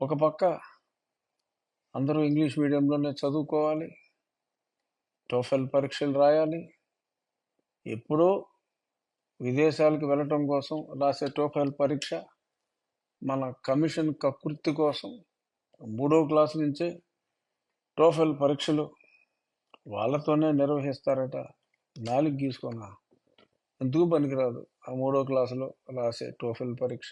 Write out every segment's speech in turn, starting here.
ఒక పక్క అందరూ ఇంగ్లీష్ మీడియంలోనే చదువుకోవాలి టోఫెల్ పరీక్షలు రాయాలి ఎప్పుడో విదేశాలకు వెళ్ళటం కోసం రాసే టోఫెల్ పరీక్ష మన కమిషన్ కకృతి కోసం మూడో క్లాస్ నుంచే టోఫెల్ పరీక్షలు వాళ్ళతోనే నిర్వహిస్తారట. నాలుగు గీసుకున్నా. ఎందుకు పనికిరాదు ఆ మూడో క్లాసులో రాసే టోఫెల్ పరీక్ష?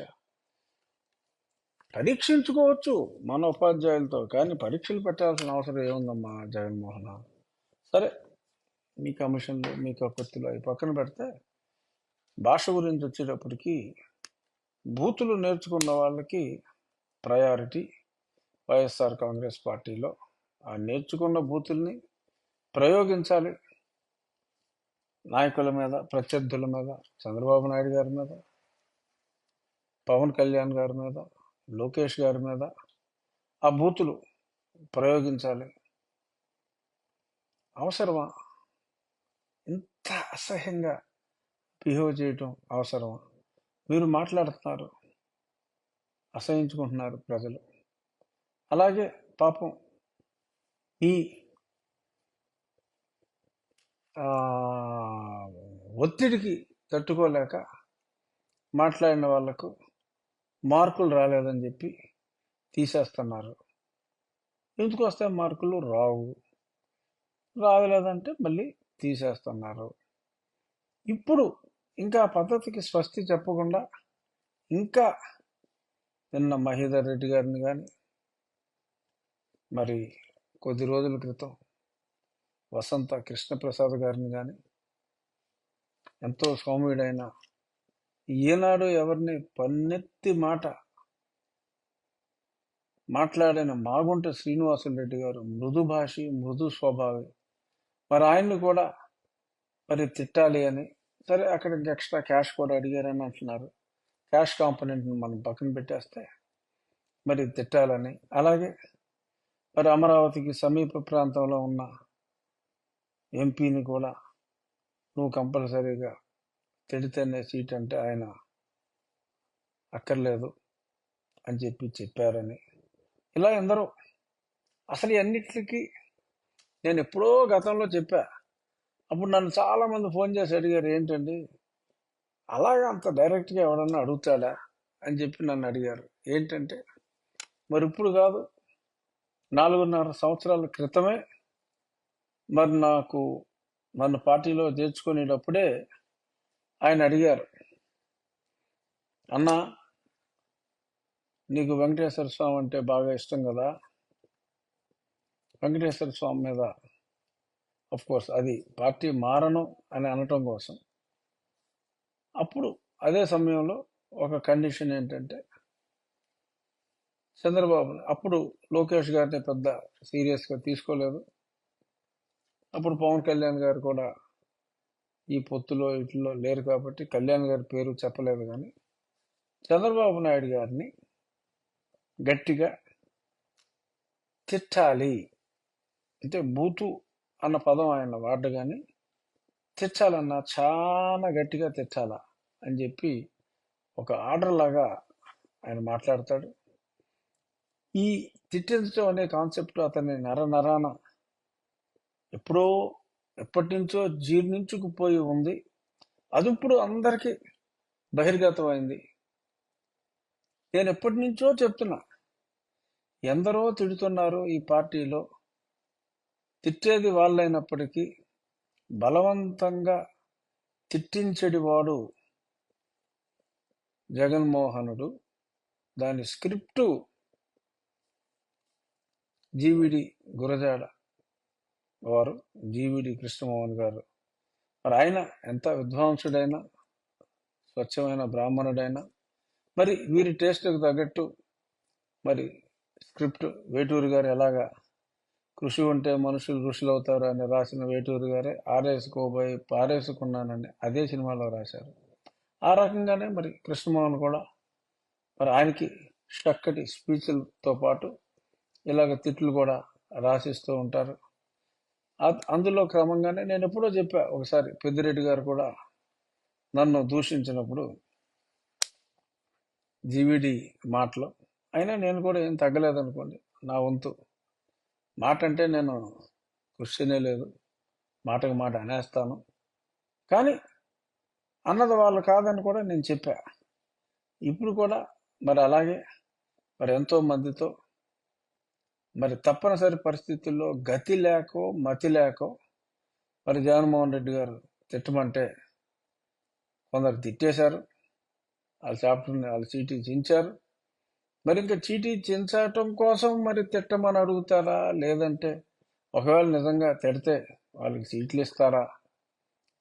పరీక్షించుకోవచ్చు. మన ఉపాధ్యాయులతో కానీ పరీక్షలు పెట్టాల్సిన అవసరం ఏముందమ్మా జగన్మోహన్ సరే మీ కమిషన్లు మీ కకృతిలో అవి పక్కన పెడితే భాష గురించి వచ్చేటప్పటికి బూతులు నేర్చుకున్న వాళ్ళకి ప్రయారిటీ వైఎస్ఆర్ కాంగ్రెస్ పార్టీలో. ఆ నేర్చుకున్న బూతుల్ని ప్రయోగించాలి. నాయకుల మీద ప్రత్యర్థుల మీద చంద్రబాబు నాయుడు గారి మీద పవన్ కళ్యాణ్ గారి మీద లోకేష్ గారి మీద ఆ బూతులు ప్రయోగించాలి. అవసరమా? ఇంత అసహ్యంగా బిహేవ్ చేయటం అవసరమా? మీరు మాట్లాడుతున్నారు. అసహించుకుంటున్నారు ప్రజలు. అలాగే పాపం ఈ ఒత్తిడికి తట్టుకోలేక మాట్లాడిన వాళ్ళకు మార్కులు రాలేదని చెప్పి తీసేస్తున్నారు. ఎందుకు వస్తాయి మార్కులు రావు? రాలేదంటే మళ్ళీ తీసేస్తున్నారు. ఇప్పుడు ఇంకా పద్ధతికి స్వస్తి చెప్పకుండా ఇంకా నిన్న మహేందర్ రెడ్డి గారిని కానీ మరి కొద్ది రోజుల క్రితం వసంత కృష్ణప్రసాద్ గారిని కానీ ఎంతో సౌమ్యుడైన ఈనాడు ఎవరిని పన్నెత్తి మాట మాట్లాడిన మాగుంట శ్రీనివాసులు రెడ్డి గారు మృదు భాషి మృదు స్వభావి. మరి ఆయన్ని కూడా మరి తిట్టాలి అని. సరే అక్కడికి ఎక్స్ట్రా క్యాష్ కూడా అడిగారని అంటున్నారు. క్యాష్ కాంపనెంట్ని మనం పక్కన పెట్టేస్తే మరి తిట్టాలని. అలాగే మరి అమరావతికి సమీప ప్రాంతంలో ఉన్న ఎంపీని కూడా నువ్వు కంపల్సరీగా తిడితేనే సీట్ అంటే ఆయన అక్కర్లేదు అని చెప్పి చెప్పారని. ఇలా ఎందరో అసలు అన్నిటికీ నేను ఎప్పుడో గతంలో చెప్పా. అప్పుడు నన్ను చాలామంది ఫోన్ చేసి అడిగారు ఏంటండి? అలాగా అంత డైరెక్ట్గా ఎవడన్నా అడుగుతాడా అని చెప్పి నన్ను అడిగారు. ఏంటంటే మరి ఇప్పుడు కాదు నాలుగున్నర సంవత్సరాల క్రితమే మరి నాకు నన్ను పార్టీలో చేర్చుకునేటప్పుడే ఆయన అడిగారు అన్నా నీకు వెంకటేశ్వర స్వామి అంటే బాగా ఇష్టం కదా? వెంకటేశ్వర స్వామి మీద కోర్స్ అది పార్టీ మారను అని అనటం కోసం. అప్పుడు అదే సమయంలో ఒక కండిషన్ ఏంటంటే చంద్రబాబు అప్పుడు లోకేష్ గారిని పెద్ద సీరియస్గా తీసుకోలేదు. అప్పుడు పవన్ కళ్యాణ్ గారు కూడా ఈ పొత్తులో ఇట్లో లేరు కాబట్టి కళ్యాణ్ గారి పేరు చెప్పలేదు కానీ చంద్రబాబు నాయుడు గారిని గట్టిగా తిట్టాలి. అంటే బూతు అన్న పదం ఆయన వాడ్డ కానీ తిట్టాలన్నా చాలా గట్టిగా తిట్టాలా అని చెప్పి ఒక ఆర్డర్ లాగా ఆయన మాట్లాడతాడు. ఈ తిట్టించడం అనే కాన్సెప్ట్ అతని నర నరాన ఎప్పుడో ఎప్పటి నుంచో జీర్ణించుకుపోయి ఉంది. అది ఇప్పుడు అందరికీ బహిర్గతమైంది. నేను ఎప్పటి నుంచో చెప్తున్నా ఎందరో తిడుతున్నారు ఈ పార్టీలో. తిట్టేది వాళ్ళైనప్పటికీ బలవంతంగా తిట్టించడివాడు జగన్మోహనుడు. దాని స్క్రిప్టు జీవిడి గురజాడ. వారు జీవిడి కృష్ణమోహన్ గారు. మరి ఆయన ఎంత విద్వాంసుడైనా స్వచ్ఛమైన బ్రాహ్మణుడైనా మరి వీరి టేస్ట్కి తగ్గట్టు మరి స్క్రిప్ట్ వేటూరు గారు ఎలాగా కృషి ఉంటే మనుషులు ఋషులు అవుతారు అని రాసిన వేటూరు గారే ఆరేసుకోబోయి పారేసుకున్నానని అదే సినిమాలో రాశారు. ఆ రకంగానే మరి కృష్ణమోహన్ కూడా మరి ఆయనకి చక్కటి స్పీచ్లతో పాటు ఇలాగ తిట్లు కూడా రాసిస్తూ ఉంటారు. అందులో క్రమంగానే నేను ఎప్పుడో చెప్పా ఒకసారి పెద్దిరెడ్డి గారు కూడా నన్ను దూషించినప్పుడు జీవిడి మాటలు అయినా నేను కూడా ఏం తగ్గలేదనుకోండి నా వంతు. మాట అంటే నేను క్వశ్చనే లేదు మాటకు మాట అనేస్తాను. కానీ అన్నది వాళ్ళు కాదని కూడా నేను చెప్పా. ఇప్పుడు కూడా మరి అలాగే మరి ఎంతో మందితో మరి తప్పనిసరి పరిస్థితుల్లో గతి లేకో మతి లేకో మరి జగన్మోహన్ రెడ్డి గారు తిట్టమంటే కొందరు తిట్టేశారు. వాళ్ళ చాప్టర్ని వాళ్ళ చీటీ చించారు. మరి ఇంకా చీటీ చించటం కోసం మరి తిట్టమని అడుగుతారా? లేదంటే ఒకవేళ నిజంగా తిడితే వాళ్ళకి సీట్లు ఇస్తారా?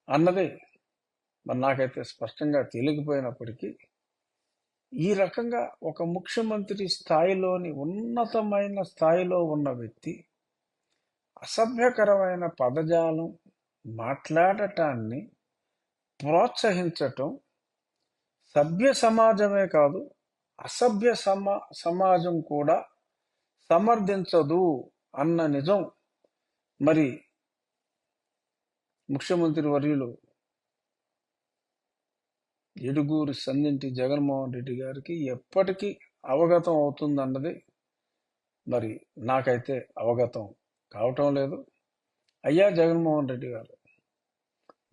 అన్నది మరి నాకైతే స్పష్టంగా తెలియకపోయినప్పటికీ ఈ రకంగా ఒక ముఖ్యమంత్రి స్థాయిలోని ఉన్నతమైన స్థాయిలో ఉన్న వ్యక్తి అసభ్యకరమైన పదజాలం మాట్లాడటాన్ని ప్రోత్సహించటం సభ్య సమాజమే కాదు అసభ్య సమా సమాజం కూడా సమర్థించదు అన్న నిజం. మరి ముఖ్యమంత్రి వర్యులు ఎడుగూరి సన్నింటి జగన్మోహన్ రెడ్డి గారికి ఎప్పటికీ అవగతం అవుతుందన్నది మరి నాకైతే అవగతం కావటం లేదు. అయ్యా జగన్మోహన్ రెడ్డి గారు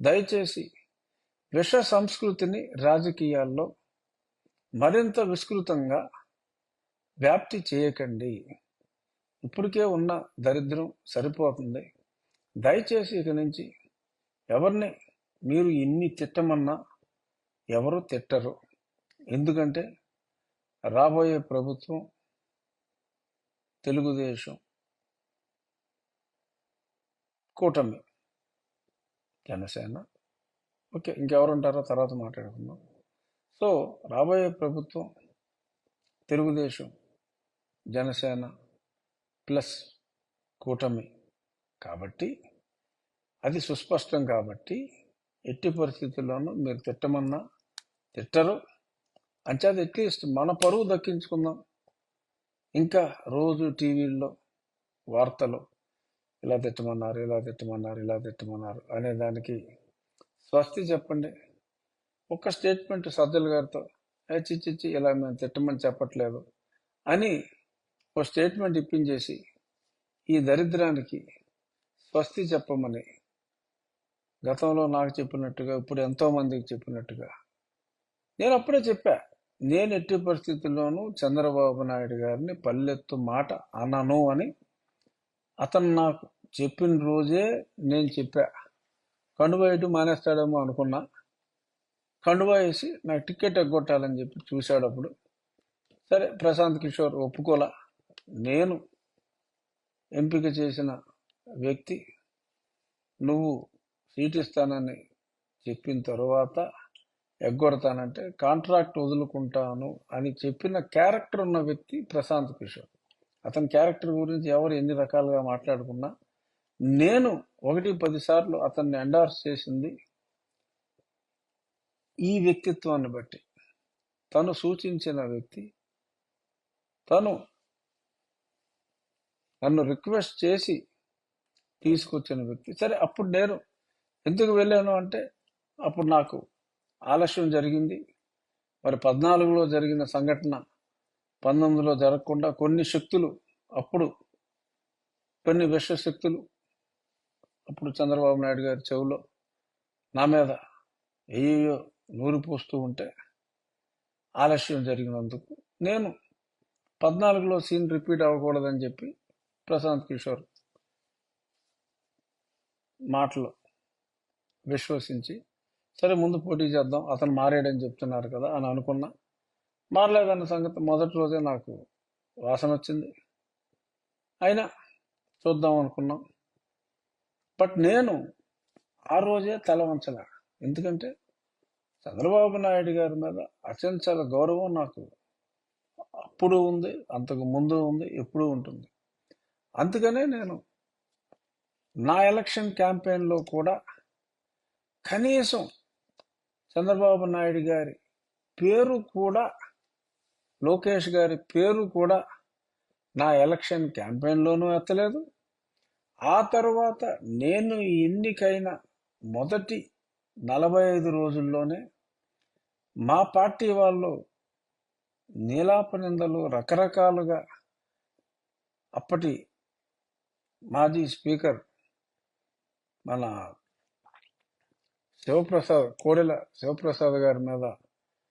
దయచేసి విష సంస్కృతిని రాజకీయాల్లో మరింత విస్తృతంగా వ్యాప్తి చేయకండి. ఇప్పటికే ఉన్న దరిద్రం సరిపోతుంది. దయచేసి ఇక నుంచి ఎవరిని మీరు ఎన్ని తిట్టమన్నా ఎవరు తిట్టరు. ఎందుకంటే రాబోయే ప్రభుత్వం తెలుగుదేశం కూటమి. జనసేన. ఓకే ఇంకెవరు ఉంటారో తర్వాత మాట్లాడుకుందాం. సో రాబోయే ప్రభుత్వం తెలుగుదేశం జనసేన ప్లస్ కూటమి కాబట్టి అది సుస్పష్టం కాబట్టి ఎట్టి పరిస్థితుల్లోనూ మీరు తిట్టమన్నా తిట్టరు. అంచేది అట్లీస్ట్ మన పరువు దక్కించుకుందాం. ఇంకా రోజు టీవీల్లో వార్తలు ఇలా తిట్టమన్నారు ఇలా తిట్టమన్నారు ఇలా తిట్టమన్నారు అనే దానికి స్వస్తి చెప్పండి. ఒక్క స్టేట్మెంట్ సజ్జల గారితో చిచ్చిచ్చి ఇలా మేము తిట్టమని చెప్పట్లేదు అని ఒక స్టేట్మెంట్ ఇప్పించేసి ఈ దరిద్రానికి స్వస్తి చెప్పమని గతంలో నాకు చెప్పినట్టుగా ఇప్పుడు ఎంతోమందికి చెప్పినట్టుగా నేను అప్పుడే చెప్పా నేను ఎట్టి పరిస్థితుల్లోనూ చంద్రబాబు నాయుడు గారిని పల్లెత్తు మాట అనను అని. అతను నాకు చెప్పిన రోజే నేను చెప్పా కండువా మానేస్తాడేమో అనుకున్నా. కండువా వేసి నాకు టికెట్ ఎగ్గొట్టాలని చెప్పి చూశాడు అప్పుడు. సరే ప్రశాంత్ కిషోర్ ఒప్పుకోలా. నేను ఎంపిక చేసిన వ్యక్తి నువ్వు సీట్ ఇస్తానని చెప్పిన తర్వాత ఎగ్గొడతానంటే కాంట్రాక్ట్ వదులుకుంటాను అని చెప్పిన క్యారెక్టర్ ఉన్న వ్యక్తి ప్రశాంత్ కిషోర్. అతని క్యారెక్టర్ గురించి ఎవరు ఎన్ని రకాలుగా మాట్లాడుకున్నా నేను ఒకటి పదిసార్లు అతన్ని ఎండార్స్ చేసింది ఈ వ్యక్తిత్వాన్ని బట్టి. తను సూచించిన వ్యక్తి తను నన్ను రిక్వెస్ట్ చేసి తీసుకొచ్చిన వ్యక్తి. సరే అప్పుడు నేను ఎందుకు వెళ్ళాను అంటే అప్పుడు నాకు ఆలస్యం జరిగింది. మరి పద్నాలుగులో జరిగిన సంఘటన పంతొమ్మిదిలో జరగకుండా కొన్ని శక్తులు అప్పుడు కొన్ని విశ్వశక్తులు శక్తులు అప్పుడు చంద్రబాబు నాయుడు గారి చెవులో నా మీద ఏయో నూరు పోస్తూ ఉంటే ఆలస్యం జరిగినందుకు నేను పద్నాలుగులో సీన్ రిపీట్ అవ్వకూడదని చెప్పి ప్రశాంత్ కిషోర్ మాటలు విశ్వసించి సరే ముందు పోటీ చేద్దాం. అతను మారాడని చెప్తున్నారు కదా అని అనుకున్నా. మారలేదన్న సంగతి మొదటి రోజే నాకు వాసన వచ్చింది. అయినా చూద్దాం అనుకున్నాం. బట్ నేను ఆ రోజే తల వంచలే. ఎందుకంటే చంద్రబాబు నాయుడు గారి మీద అచంచల గౌరవం నాకు అప్పుడు ఉంది అంతకు ముందు ఉంది ఎప్పుడు ఉంటుంది. అందుకనే నేను నా ఎలక్షన్ క్యాంపెయిన్లో కూడా కనీసం చంద్రబాబు నాయుడు గారి పేరు కూడా లోకేష్ గారి పేరు కూడా నా ఎలక్షన్ క్యాంపెయిన్లోనూ ఎత్తలేదు. ఆ తర్వాత నేను ఎన్నికైన మొదటి నలభై ఐదు రోజుల్లోనే మా పార్టీ వాళ్ళు నీలాప నిందలు రకరకాలుగా అప్పటి మాజీ స్పీకర్ మన శివప్రసాద్ కోడెల శివప్రసాద్ గారి మీద